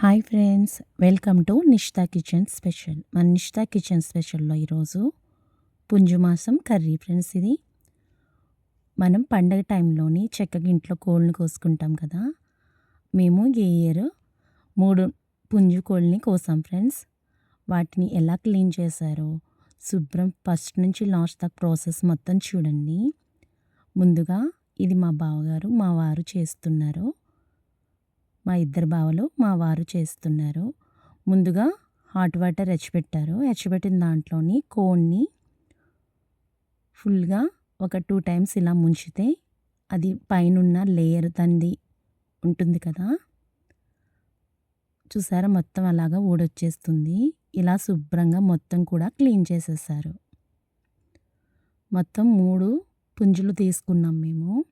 Hi friends welcome to Nishtha kitchen special. మన Nishtha kitchen స్పెషల్లో ఈరోజు పుంజు మాసం కర్రీ ఫ్రెండ్స్ ఇది. మనం పండగ టైంలోని చక్కగా ఇంట్లో కోళ్ళని కోసుకుంటాం కదా. మేము ఈ ఇయర్ మూడు పుంజు కోళ్ళని కోసాం ఫ్రెండ్స్. వాటిని ఎలా క్లీన్ చేశారో శుభ్రం ఫస్ట్ నుంచి లాస్ట్ దాకా ప్రాసెస్ మొత్తం చూడండి. ముందుగా ఇది మా బావగారు మా వారు చేస్తున్నారు. మా ఇద్దరు బావలు మా వారు చేస్తున్నారు. ముందుగా హాట్ వాటర్ ఎచ్చిపెట్టారు ఎచ్చిపెట్టిన దాంట్లోని కోన్ని ఫుల్గా ఒక టూ టైమ్స్ ఇలా ముంచితే అది పైనున్న లేయర్ తంది ఉంటుంది కదా? చూసారా? మొత్తం అలాగా ఊడొచ్చేస్తుంది. ఇలా శుభ్రంగా మొత్తం కూడా క్లీన్ చేసేసారు. మొత్తం మూడు పుంజులు తీసుకున్నాం మేము.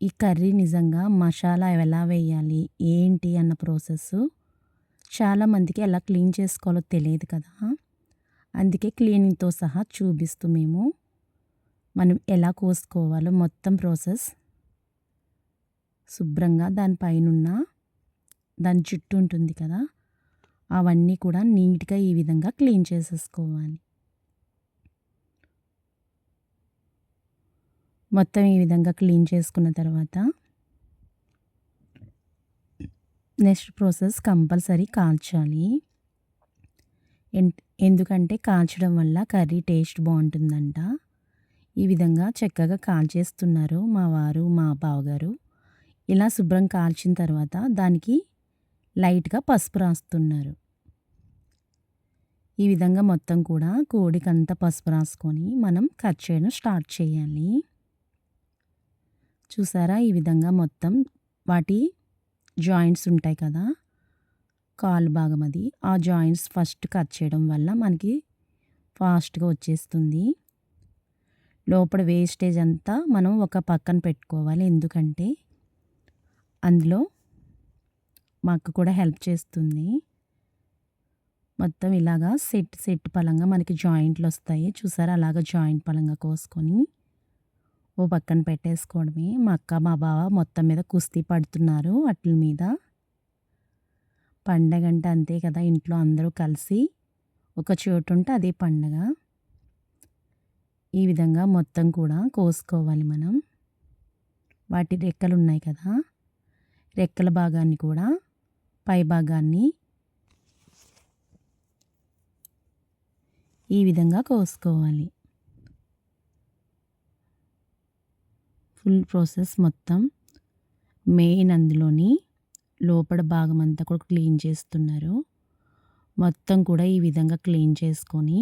ఈ కర్రీ నిజంగా మసాలా ఎలా వేయాలి ఏంటి అన్న ప్రాసెస్ చాలామందికి ఎలా క్లీన్ చేసుకోవాలో తెలియదు కదా. అందుకే క్లీనింగ్తో సహా చూపిస్తూ మేము మనం ఎలా కోసుకోవాలో మొత్తం ప్రాసెస్ శుభ్రంగా దానిపైనున్న దాని చుట్టూ ఉంటుంది కదా అవన్నీ కూడా నీట్గా ఈ విధంగా క్లీన్ చేసేసుకోవాలి. మొత్తం ఈ విధంగా క్లీన్ చేసుకున్న తర్వాత నెక్స్ట్ ప్రాసెస్ కంపల్సరీ కాల్చాలి. ఎందుకంటే కాల్చడం వల్ల కర్రీ టేస్ట్ బాగుంటుందంట. ఈ విధంగా చక్కగా కాల్చేస్తున్నారు మా వారు మా బావగారు. ఇలా శుభ్రం కాల్చిన తర్వాత దానికి లైట్గా పసుపు రాస్తున్నారు. ఈ విధంగా మొత్తం కూడా కోడికంతా పసుపు రాసుకొని మనం కట్ చేయడం స్టార్ట్ చేయాలి. చూసారా? ఈ విధంగా మొత్తం వాటి జాయింట్స్ ఉంటాయి కదా? కాలు భాగం అది. ఆ జాయింట్స్ ఫస్ట్ కట్ చేయడం వల్ల మనకి ఫాస్ట్గా వచ్చేస్తుంది. లోపల వేస్టేజ్ అంతా మనం ఒక పక్కన పెట్టుకోవాలి. ఎందుకంటే అందులో మాకు కూడా హెల్ప్ చేస్తుంది. మొత్తం ఇలాగా సెట్ సెట్ పలంగా మనకి జాయింట్లు వస్తాయి. చూసారా? అలాగా జాయింట్ పలంగా కోసుకొని ఓ పక్కన పెట్టేసుకోవడమే. మా అక్క మా బావ మొత్తం మీద కుస్తీ పడుతున్నారు వాటి మీద. పండగ అంటే అంతే కదా ఇంట్లో అందరూ కలిసి ఒక చోటు ఉంటే అదే పండగ. ఈ విధంగా మొత్తం కూడా కోసుకోవాలి మనం. వాటి రెక్కలు ఉన్నాయి కదా రెక్కల భాగాన్ని కూడా పై భాగాన్ని ఈ విధంగా కోసుకోవాలి. ఫుల్ ప్రాసెస్ మొత్తం మెయిన్ అందులోని లోపల భాగం అంతా కూడా క్లీన్ చేస్తున్నారు. మొత్తం కూడా ఈ విధంగా క్లీన్ చేసుకొని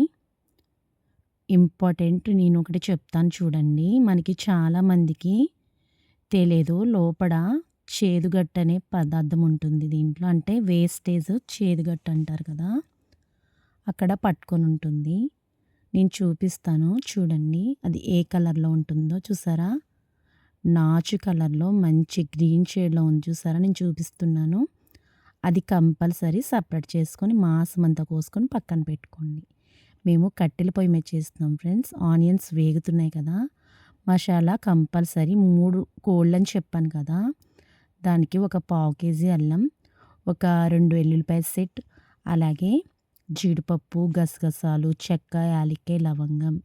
ఇంపార్టెంట్ నేను ఒకటి చెప్తాను చూడండి. మనకి చాలామందికి తెలియదు లోపల చేదుగట్ట అనే పదార్థం ఉంటుంది దీంట్లో. అంటే వేస్టేజ్ చేదుగట్ట అంటారు కదా. అక్కడ పట్టుకొని ఉంటుంది. నేను చూపిస్తాను చూడండి అది ఏ కలర్లో ఉంటుందో చూసారా? నాచు కలర్లో మంచి గ్రీన్ షేడ్లో ఉంది చూసారా? నేను చూపిస్తున్నాను. అది కంపల్సరీ సపరేట్ చేసుకొని మాసం అంతా కోసుకొని పక్కన పెట్టుకోండి. మేము కట్టెల పొయ్యి మీద చేస్తున్నాం ఫ్రెండ్స్. ఆనియన్స్ వేగుతున్నాయి కదా. మసాలా కంపల్సరీ మూడు కోళ్ళు అని చెప్పాను కదా. దానికి ఒక పావు కేజీ అల్లం ఒక రెండు వెల్లుల్లిపాయ సెట్ అలాగే జీడిపప్పు గసగసాలు చెక్క యాలక్కాయ లవంగం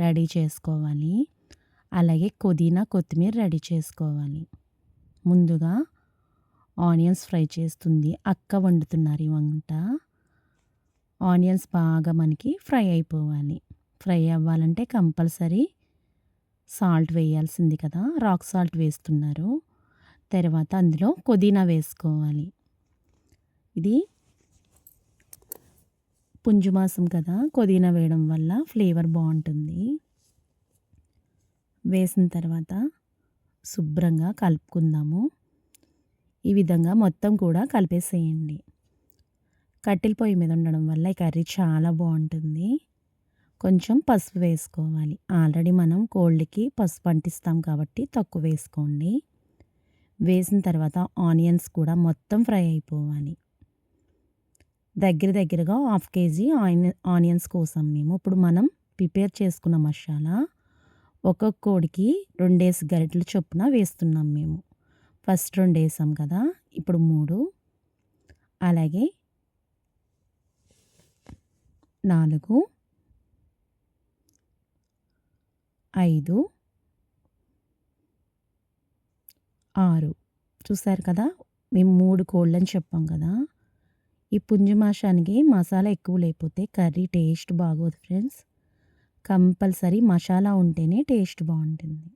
రెడీ చేసుకోవాలి. అలాగే పుదీనా కొత్తిమీర రెడీ చేసుకోవాలి. ముందుగా ఆనియన్స్ ఫ్రై చేస్తుంది. అక్క వండుతున్నారు ఈ వంట. ఆనియన్స్ బాగా మనకి ఫ్రై అయిపోవాలి. ఫ్రై అవ్వాలంటే కంపల్సరీ సాల్ట్ వేయాల్సింది కదా. రాక్ సాల్ట్ వేస్తున్నారు. తర్వాత అందులో పుదీనా వేసుకోవాలి. ఇది పుంజు మాసం కదా. పుదీనా వేయడం వల్ల ఫ్లేవర్ బాగుంటుంది. వేసిన తర్వాత శుభ్రంగా కలుపుకుందాము. ఈ విధంగా మొత్తం కూడా కలిపేసేయండి. కట్టెల పొయ్యి మీద ఉండడం వల్ల ఈ కర్రీ చాలా బాగుంటుంది. కొంచెం పసుపు వేసుకోవాలి. ఆల్రెడీ మనం కోళ్ళకి పసుపు అంటిస్తాం కాబట్టి తక్కువ వేసుకోండి. వేసిన తర్వాత ఆనియన్స్ కూడా మొత్తం ఫ్రై అయిపోవాలి. దగ్గర దగ్గరగా హాఫ్ కేజీ ఆనియన్స్ కోసం మేము ఇప్పుడు మనం ప్రిపేర్ చేసుకున్న మసాలా ఒక్కొక్క కోడికి రెండేసి గరిటెలు చొప్పున వేస్తున్నాం మేము. ఫస్ట్ రెండు వేసాం కదా ఇప్పుడు మూడు. అలాగే నాలుగు. ఐదు. ఆరు. చూసారు కదా మేము మూడు కోళ్ళని చెప్పాం కదా. ఈ పుంజు మాషానికి మసాలా ఎక్కువ లేకపోతే కర్రీ టేస్ట్ బాగోదు ఫ్రెండ్స్. కంపల్సరీ మసాలా ఉంటేనే టేస్ట్ బాగుంటుంది.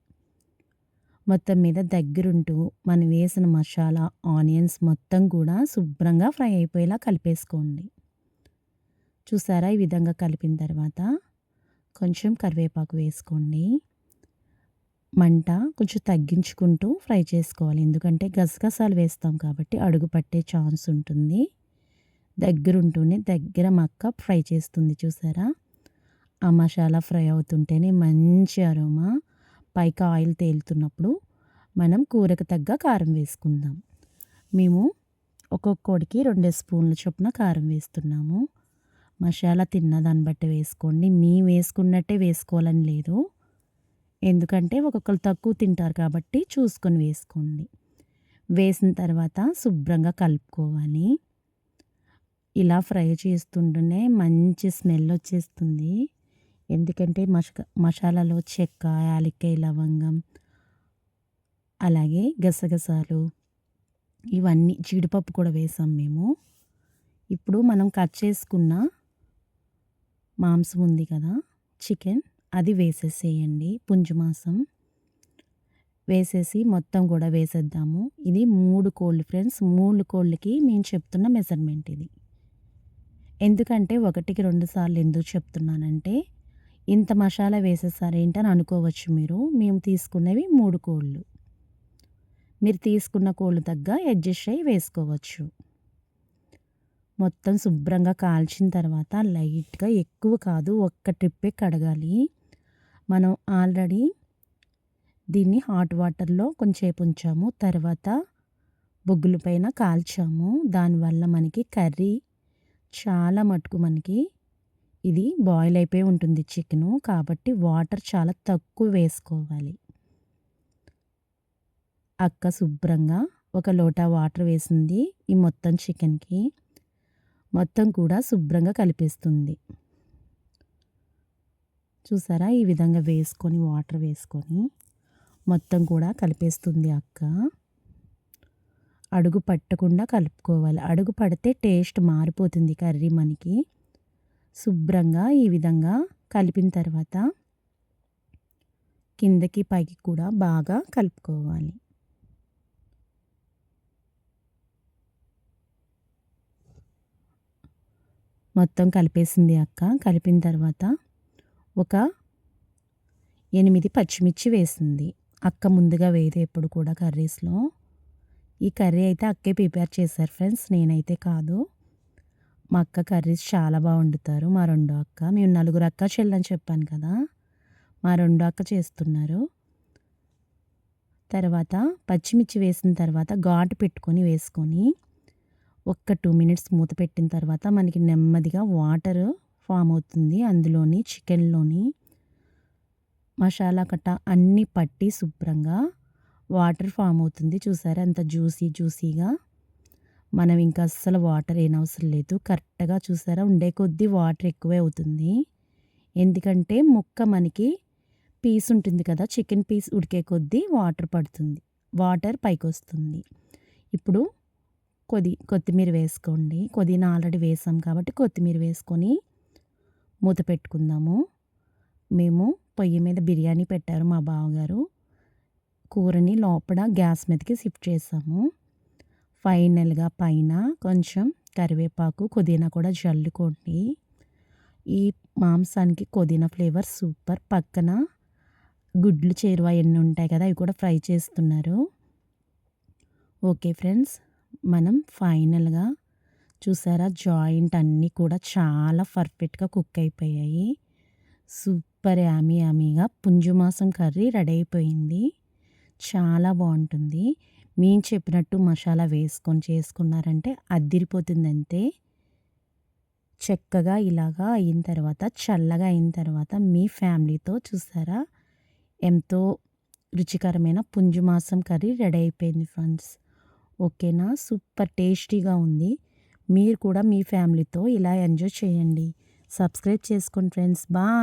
మొత్తం మీద దగ్గరుంటూ మనం వేసిన మసాలా ఆనియన్స్ మొత్తం కూడా శుభ్రంగా ఫ్రై అయిపోయేలా కలిపేసుకోండి. చూసారా ఈ విధంగా కలిపిన తర్వాత కొంచెం కరివేపాకు వేసుకోండి. మంట కొంచెం తగ్గించుకుంటూ ఫ్రై చేసుకోవాలి. ఎందుకంటే గసగసాలు వేస్తాం కాబట్టి అడుగు పట్టే ఛాన్స్ ఉంటుంది. దగ్గరుంటూనే దగ్గర మక్క ఫ్రై చేస్తుంది చూసారా? ఆ మసాలా ఫ్రై అవుతుంటేనే మంచి అరోమా. పైకి ఆయిల్ తేలుతున్నప్పుడు మనం కూరకు తగ్గ కారం వేసుకుందాం. మేము ఒక్కొక్కడికి రెండు స్పూన్ల చొప్పున కారం వేస్తున్నాము. మసాలా తిన్న దాన్ని బట్టి వేసుకోండి. మీ వేసుకున్నట్టే వేసుకోవాలని లేదు. ఎందుకంటే ఒక్కొక్కరు తక్కువ తింటారు కాబట్టి చూసుకొని వేసుకోండి. వేసిన తర్వాత శుభ్రంగా కలుపుకోవాలి. ఇలా ఫ్రై చేస్తుంటేనే మంచి స్మెల్ వచ్చేస్తుంది. ఎందుకంటే మష మసాలాలో చెక్క యాలక్కాయ లవంగం అలాగే గసగసాలు ఇవన్నీ జీడిపప్పు కూడా వేసాం మేము. ఇప్పుడు మనం కట్ చేసుకున్న మాంసం ఉంది కదా చికెన్ అది వేసేసేయండి. పుంజు మాంసం వేసేసి మొత్తం కూడా వేసేద్దాము. ఇది మూడు కోళ్ళు ఫ్రెండ్స్ మూడు కోళ్ళకి మేము చెప్తున్న మెజర్మెంట్ ఇది. ఎందుకంటే ఒకటికి రెండు సార్లు ఎందుకు చెప్తున్నానంటే ఇంత మసాలా వేసేసారు ఏంటని అనుకోవచ్చు మీరు. మేము తీసుకున్నవి మూడు కోళ్ళు. మీరు తీసుకున్న కోళ్ళు తగ్గ అడ్జస్ట్ అయ్యి వేసుకోవచ్చు. మొత్తం శుభ్రంగా కాల్చిన తర్వాత లైట్గా ఎక్కువ కాదు ఒక్క ట్రిప్పే కడగాలి. మనం ఆల్రెడీ దీన్ని హాట్ వాటర్లో కొంచెంసేపు ఉంచాము. తర్వాత బొగ్గుల పైన కాల్చాము. దానివల్ల మనకి కర్రీ చాలా మటుకు మనకి ఇది బాయిల్ అయిపోయి ఉంటుంది చికెను. కాబట్టి వాటర్ చాలా తక్కువ వేసుకోవాలి. అక్క శుభ్రంగా ఒక లోటా వాటర్ వేసింది ఈ మొత్తం చికెన్కి. మొత్తం కూడా శుభ్రంగా కలిపేస్తుంది. చూసారా? ఈ విధంగా వేసుకొని వాటర్ వేసుకొని మొత్తం కూడా కలిపేస్తుంది అక్క. అడుగు పట్టకుండా కలుపుకోవాలి. అడుగు పడితే టేస్ట్ మారిపోతుంది కర్రీ మనకి. శుభ్రంగా ఈ విధంగా కలిపిన తర్వాత కిందకి పైకి కూడా బాగా కలుపుకోవాలి. మొత్తం కలిపేసింది అక్క. కలిపిన తర్వాత ఒక ఎనిమిది పచ్చిమిర్చి వేసింది. అక్క ముందుగా వేయదు ఎప్పుడు కూడా కర్రీస్లో. ఈ కర్రీ అయితే అక్కే ప్రిపేర్ చేశారు ఫ్రెండ్స్. నేనైతే కాదు. మా అక్క కర్రీస్ చాలా బాగా వండుతారు మా రెండో అక్క మేము నలుగురు అక్క చెల్లని చెప్పాను కదా మా రెండో అక్క చేస్తున్నారు. తర్వాత పచ్చిమిర్చి వేసిన తర్వాత ఘాటు పెట్టుకొని వేసుకొని ఒక్క టూ మినిట్స్ మూత పెట్టిన తర్వాత మనకి నెమ్మదిగా వాటర్ ఫామ్ అవుతుంది. అందులోని చికెన్లోని మసాలా కట్ట అన్నీ పట్టి శుభ్రంగా వాటర్ ఫామ్ అవుతుంది. చూసారా అంత జ్యూసీ జ్యూసీగా? మనం ఇంకా అస్సలు వాటర్ ఏం అవసరం లేదు. కరెక్ట్గా చూసారా? ఉండే కొద్దీ వాటర్ ఎక్కువే అవుతుంది. ఎందుకంటే ముక్క మనకి పీస్ ఉంటుంది కదా? చికెన్ పీస్ ఉడికే కొద్దీ వాటర్ పడుతుంది. వాటర్ పైకి వస్తుంది. ఇప్పుడు కొద్ది కొత్తిమీర వేసుకోండి. కొద్దిన ఆల్రెడీ వేసాం కాబట్టి కొత్తిమీర వేసుకొని మూత పెట్టుకుందాము. మేము పొయ్యి మీద బిర్యానీ పెట్టారు మా బావగారు. కూరని లోపల గ్యాస్ మీదకి షిఫ్ట్ చేసాము. ఫైనల్గా పైన కొంచెం కరివేపాకు పుదీనా కూడా జల్లుకోండి. ఈ మాంసానికి పుదీనా ఫ్లేవర్ సూపర్. పక్కన గుడ్లు చేరువ ఎన్ని ఉంటాయి కదా అవి కూడా ఫ్రై చేస్తున్నారు. ఓకే ఫ్రెండ్స్ మనం ఫైనల్గా చూసారా జాయింట్ అన్నీ కూడా చాలా పర్ఫెక్ట్గా కుక్ అయిపోయాయి. సూపర్ యామీ యామీగా. పుంజు మాసం కర్రీ రెడీ అయిపోయింది. చాలా బాగుంటుంది. మేము చెప్పినట్టు మసాలా వేసుకొని చేసుకున్నారంటే అద్దిరిపోతుంది అంతే చక్కగా ఇలాగా అయిన తర్వాత చల్లగా అయిన తర్వాత మీ ఫ్యామిలీతో చూసారా? ఎంతో రుచికరమైన పుంజు మాసం కర్రీ రెడీ అయిపోయింది ఫ్రెండ్స్. ఓకేనా? సూపర్ టేస్టీగా ఉంది. మీరు కూడా మీ ఫ్యామిలీతో ఇలా ఎంజాయ్ చేయండి. సబ్స్క్రైబ్ చేసుకోండి ఫ్రెండ్స్. బాయ్!